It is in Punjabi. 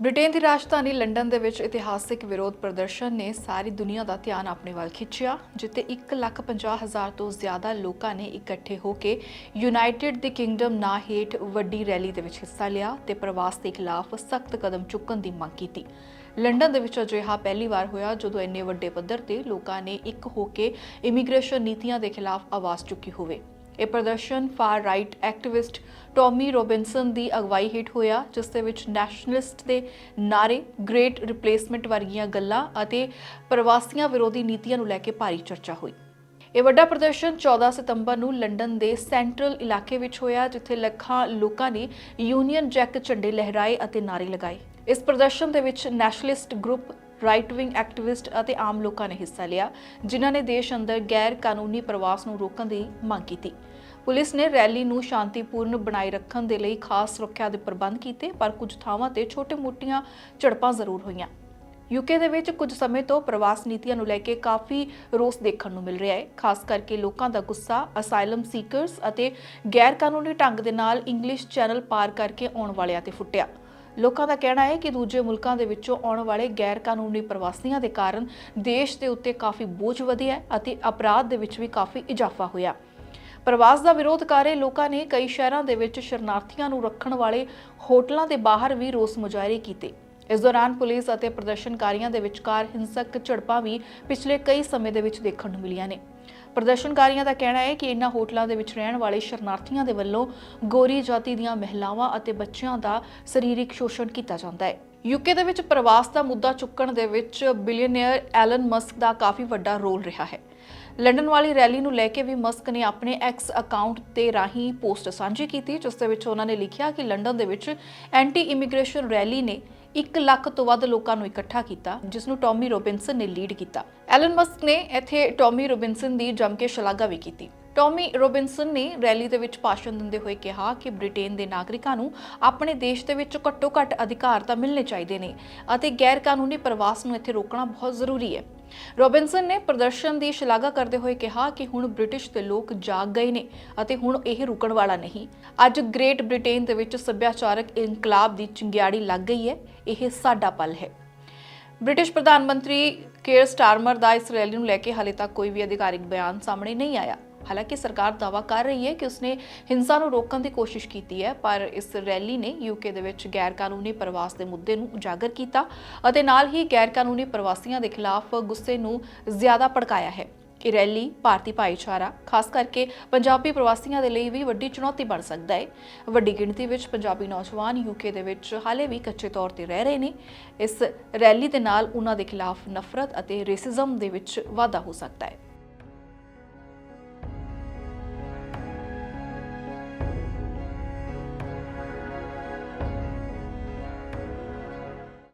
ਬ੍ਰਿਟੇਨ ਦੀ ਰਾਜਧਾਨੀ ਲੰਡਨ ਦੇ ਵਿੱਚ ਇਤਿਹਾਸਿਕ ਵਿਰੋਧ ਪ੍ਰਦਰਸ਼ਨ ਨੇ ਸਾਰੀ ਦੁਨੀਆ ਦਾ ਧਿਆਨ ਆਪਣੇ ਵੱਲ ਖਿੱਚਿਆ ਜਿੱਥੇ 1,50,000 ਤੋਂ ਜ਼ਿਆਦਾ ਲੋਕਾਂ ਨੇ ਇਕੱਠੇ ਹੋ ਕੇ ਯੂਨਾਈਟਿਡ ਦੀ ਕਿੰਗਡਮ ਨਾ ਹੇਠ ਵੱਡੀ ਰੈਲੀ ਦੇ ਵਿੱਚ ਹਿੱਸਾ ਲਿਆ ਤੇ ਪ੍ਰਵਾਸ ਦੇ ਖਿਲਾਫ ਸਖਤ ਕਦਮ ਚੁੱਕਣ ਦੀ ਮੰਗ ਕੀਤੀ। ਲੰਡਨ ਦੇ ਵਿੱਚ ਅਜਿਹਾ ਪਹਿਲੀ ਵਾਰ ਹੋਇਆ ਜਦੋਂ ਇੰਨੇ ਵੱਡੇ ਪੱਧਰ ਤੇ ਲੋਕਾਂ ਨੇ ਇੱਕ ਹੋ ਕੇ ਇਮੀਗ੍ਰੇਸ਼ਨ ਨੀਤੀਆਂ ਦੇ ਖਿਲਾਫ ਆਵਾਜ਼ ਚੁੱਕੀ ਹੋਵੇ। ਇਹ ਪ੍ਰਦਰਸ਼ਨ far right activist Tommy Robinson ਦੀ ਅਗਵਾਈ ਹੇਠ ਹੋਇਆ, ਜਿਸ ਦੇ ਵਿੱਚ ਨੈਸ਼ਨਲਿਸਟ ਦੇ ਨਾਰੇ ਗ੍ਰੇਟ ਰਿਪਲੇਸਮੈਂਟ ਵਰਗੀਆਂ ਗੱਲਾਂ ਅਤੇ ਪ੍ਰਵਾਸੀਆਂ ਵਿਰੋਧੀ ਨੀਤੀਆਂ ਨੂੰ ਲੈ ਕੇ ਭਾਰੀ ਚਰਚਾ ਹੋਈ। ਇਹ ਵੱਡਾ ਪ੍ਰਦਰਸ਼ਨ 14 ਸਤੰਬਰ ਨੂੰ ਲੰਡਨ ਦੇ ਸੈਂਟਰਲ ਇਲਾਕੇ ਵਿੱਚ ਹੋਇਆ, ਜਿੱਥੇ ਲੱਖਾਂ ਲੋਕਾਂ ਨੇ ਯੂਨੀਅਨ ਜੈਕ ਝੰਡੇ ਲਹਿਰਾਏ ਅਤੇ ਨਾਰੇ ਲਗਾਏ। ਇਸ ਪ੍ਰਦਰਸ਼ਨ ਦੇ ਵਿੱਚ nationalist group right wing activist ਅਤੇ ਆਮ ਲੋਕਾਂ ਨੇ ਹਿੱਸਾ ਲਿਆ, ਜਿਨ੍ਹਾਂ ਨੇ ਦੇਸ਼ ਅੰਦਰ ਗੈਰ ਕਾਨੂੰਨੀ ਪ੍ਰਵਾਸ ਨੂੰ ਰੋਕਣ ਦੀ ਮੰਗ ਕੀਤੀ। ਪੁਲਿਸ ਨੇ ਰੈਲੀ ਨੂੰ ਸ਼ਾਂਤੀਪੂਰਨ ਬਣਾਈ ਰੱਖਣ ਦੇ ਲਈ ਖਾਸ ਸੁਰੱਖਿਆ ਦੇ ਪ੍ਰਬੰਧ ਕੀਤੇ, ਪਰ ਕੁਝ ਥਾਵਾਂ ਤੇ ਛੋਟੇ-ਮੋਟੀਆਂ ਝੜਪਾਂ ਜ਼ਰੂਰ ਹੋਈਆਂ। ਯੂਕੇ ਦੇ ਵਿੱਚ ਕੁਝ ਸਮੇਂ ਤੋਂ ਪ੍ਰਵਾਸ ਨੀਤੀਆਂ ਨੂੰ ਲੈ ਕੇ ਕਾਫੀ ਰੋਸ ਦੇਖਣ ਨੂੰ ਮਿਲ ਰਿਹਾ ਹੈ, ਖਾਸ ਕਰਕੇ ਲੋਕਾਂ ਦਾ ਗੁੱਸਾ, ਅਸਾਈਲਮ ਸੀਕਰਸ ਅਤੇ ਗੈਰ ਕਾਨੂੰਨੀ ਢੰਗ ਦੇ ਨਾਲ ਇੰਗਲਿਸ਼ ਚੈਨਲ ਪਾਰ ਕਰਕੇ ਆਉਣ ਵਾਲਿਆਂ ਤੇ ਫੁੱਟਿਆ। ਲੋਕਾਂ ਦਾ ਕਹਿਣਾ ਹੈ ਕਿ ਦੂਜੇ ਮੁਲਕਾਂ ਦੇ ਵਿੱਚੋਂ ਆਉਣ ਵਾਲੇ ਗੈਰ ਕਾਨੂੰਨੀ ਪ੍ਰਵਾਸੀਆਂ ਦੇ ਕਾਰਨ ਦੇਸ਼ ਦੇ ਉੱਤੇ ਕਾਫੀ ਬੋਝ ਵਧਿਆ ਹੈ ਅਤੇ ਅਪਰਾਧ ਦੇ ਵਿੱਚ ਵੀ ਕਾਫੀ ਇਜ਼ਾਫਾ ਹੋਇਆ। ਪ੍ਰਵਾਸ ਦਾ ਵਿਰੋਧ ਕਰ ਰਹੇ ਲੋਕਾਂ ਨੇ ਕਈ ਸ਼ਹਿਰਾਂ ਦੇ ਵਿੱਚ ਸ਼ਰਨਾਰਥੀਆਂ ਨੂੰ ਰੱਖਣ ਵਾਲੇ ਹੋਟਲਾਂ ਦੇ ਬਾਹਰ ਵੀ ਰੋਸ ਮੁਜ਼ਾਹਰੇ ਕੀਤੇ। ਇਸ ਦੌਰਾਨ ਪੁਲਿਸ ਅਤੇ ਪ੍ਰਦਰਸ਼ਨਕਾਰੀਆਂ ਦੇ ਵਿਚਕਾਰ ਹਿੰਸਕ ਝੜਪਾਂ ਵੀ ਪਿਛਲੇ ਕਈ ਸਮੇਂ ਦੇ ਵਿੱਚ ਦੇਖਣ ਨੂੰ ਮਿਲੀਆਂ ਨੇ। ਪ੍ਰਦਰਸ਼ਨਕਾਰੀਆਂ ਦਾ ਕਹਿਣਾ ਹੈ ਕਿ ਇਨ੍ਹਾਂ ਹੋਟਲਾਂ ਦੇ ਵਿੱਚ ਰਹਿਣ ਵਾਲੇ ਸ਼ਰਨਾਰਥੀਆਂ ਦੇ ਵੱਲੋਂ ਗੋਰੀ ਜਾਤੀ ਦੀਆਂ ਮਹਿਲਾਵਾਂ ਅਤੇ ਬੱਚਿਆਂ ਦਾ ਸਰੀਰਕ ਸ਼ੋਸ਼ਣ ਕੀਤਾ ਜਾਂਦਾ ਹੈ। ਯੂਕੇ ਦੇ ਵਿੱਚ ਪ੍ਰਵਾਸ ਦਾ ਮੁੱਦਾ ਚੁੱਕਣ ਦੇ ਵਿੱਚ ਬਿਲੀਅਨਰ ਐਲਨ ਮਸਕ ਦਾ ਕਾਫੀ ਵੱਡਾ ਰੋਲ ਰਿਹਾ ਹੈ। ਲੰਡਨ ਵਾਲੀ ਰੈਲੀ ਨੂੰ ਲੈ ਕੇ ਵੀ ਮਸਕ ਨੇ ਆਪਣੇ ਐਕਸ ਅਕਾਊਂਟ ਤੇ ਰਾਹੀਂ ਪੋਸਟ ਸਾਂਝੀ ਕੀਤੀ, ਜਿਸ ਦੇ ਵਿੱਚ ਉਹਨਾਂ ਨੇ ਲਿਖਿਆ ਕਿ ਲੰਡਨ ਦੇ ਵਿੱਚ ਐਂਟੀ ਇਮੀਗ੍ਰੇਸ਼ਨ ਰੈਲੀ ਨੇ 1 ਲੱਖ ਤੋਂ ਵੱਧ ਲੋਕਾਂ ਨੂੰ ਇਕੱਠਾ ਕੀਤਾ, ਜਿਸ ਨੂੰ ਟੌਮੀ ਰੋਬਿਨਸਨ ਨੇ ਲੀਡ ਕੀਤਾ। ਐਲਨ ਮਸਕ ਨੇ ਇੱਥੇ ਟੌਮੀ ਰੋਬਿਨਸਨ ਦੀ ਜੰਮ ਕੇ ਸ਼ਲਾਘਾ ਵੀ ਕੀਤੀ। ਟੌਮੀ ਰੋਬਿਨਸਨ ਨੇ ਰੈਲੀ ਦੇ ਵਿੱਚ ਭਾਸ਼ਣ ਦਿੰਦੇ ਹੋਏ ਕਿਹਾ ਕਿ ਬ੍ਰਿਟੇਨ ਦੇ ਨਾਗਰਿਕਾਂ ਨੂੰ ਆਪਣੇ ਦੇਸ਼ ਦੇ ਵਿੱਚ ਘੱਟੋ-ਘੱਟ ਅਧਿਕਾਰ ਤਾਂ ਮਿਲਣੇ ਚਾਹੀਦੇ ਨੇ ਅਤੇ ਗੈਰ ਕਾਨੂੰਨੀ ਪ੍ਰਵਾਸ ਨੂੰ ਇੱਥੇ ਰੋਕਣਾ ਬਹੁਤ ਜ਼ਰੂਰੀ ਹੈ। ਰੋਬਿਨਸਨ ਨੇ ਪ੍ਰਦਰਸ਼ਨ ਦੀ ਸ਼ਲਾਘਾ ਕਰਦੇ ਹੋਏ ਕਿਹਾ ਕਿ ਹੁਣ ਬ੍ਰਿਟਿਸ਼ ਦੇ ਲੋਕ ਜਾਗ ਗਏ ਨੇ ਅਤੇ ਹੁਣ ਇਹ ਰੁਕਣ ਵਾਲਾ ਨਹੀਂ। ਅੱਜ ਗ੍ਰੇਟ ਬ੍ਰਿਟੇਨ ਦੇ ਵਿੱਚ ਸੱਭਿਆਚਾਰਕ ਇਨਕਲਾਬ ਦੀ ਚਿੰਗਿਆੜੀ ਲੱਗ ਗਈ ਹੈ। ਇਹ ਸਾਡਾ ਪਲ ਹੈ। ਬ੍ਰਿਟਿਸ਼ ਪ੍ਰਧਾਨ ਮੰਤਰੀ ਕੇਅਰ ਸਟਾਰਮਰ ਦਾ ਇਸ ਰੈਲੀ ਨੂੰ ਲੈ ਕੇ ਹਾਲੇ ਤੱਕ ਕੋਈ ਵੀ ਅਧਿਕਾਰਿਕ ਬਿਆਨ ਸਾਹਮਣੇ ਨਹੀਂ ਆਇਆ। ਹਾਲਾਂਕਿ ਸਰਕਾਰ ਦਾਅਵਾ ਕਰ ਰਹੀ ਹੈ ਕਿ ਉਸਨੇ ਹਿੰਸਾ ਨੂੰ ਰੋਕਣ ਦੀ ਕੋਸ਼ਿਸ਼ ਕੀਤੀ ਹੈ, ਪਰ ਇਸ ਰੈਲੀ ਨੇ ਯੂਕੇ ਦੇ ਵਿੱਚ ਗੈਰ ਕਾਨੂੰਨੀ ਪ੍ਰਵਾਸ ਦੇ ਮੁੱਦੇ ਨੂੰ ਉਜਾਗਰ ਕੀਤਾ ਅਤੇ ਨਾਲ ਹੀ ਗੈਰ ਕਾਨੂੰਨੀ ਪ੍ਰਵਾਸੀਆਂ ਦੇ ਖਿਲਾਫ ਗੁੱਸੇ ਨੂੰ ਜ਼ਿਆਦਾ ਭੜਕਾਇਆ ਹੈ। ਇਹ ਰੈਲੀ ਭਾਰਤੀ ਭਾਈਚਾਰਾ, ਖਾਸ ਕਰਕੇ ਪੰਜਾਬੀ ਪ੍ਰਵਾਸੀਆਂ ਦੇ ਲਈ ਵੀ ਵੱਡੀ ਚੁਣੌਤੀ ਬਣ ਸਕਦਾ ਹੈ। ਵੱਡੀ ਗਿਣਤੀ ਵਿੱਚ ਪੰਜਾਬੀ ਨੌਜਵਾਨ ਯੂਕੇ ਦੇ ਵਿੱਚ ਹਾਲੇ ਵੀ ਕੱਚੇ ਤੌਰ ਤੇ ਰਹਿ ਰਹੇ ਨੇ। ਇਸ ਰੈਲੀ ਦੇ ਨਾਲ ਉਹਨਾਂ ਦੇ ਖਿਲਾਫ ਨਫ਼ਰਤ ਅਤੇ ਰੇਸਿਜ਼ਮ ਦੇ ਵਿੱਚ ਵਾਧਾ ਹੋ ਸਕਦਾ ਹੈ।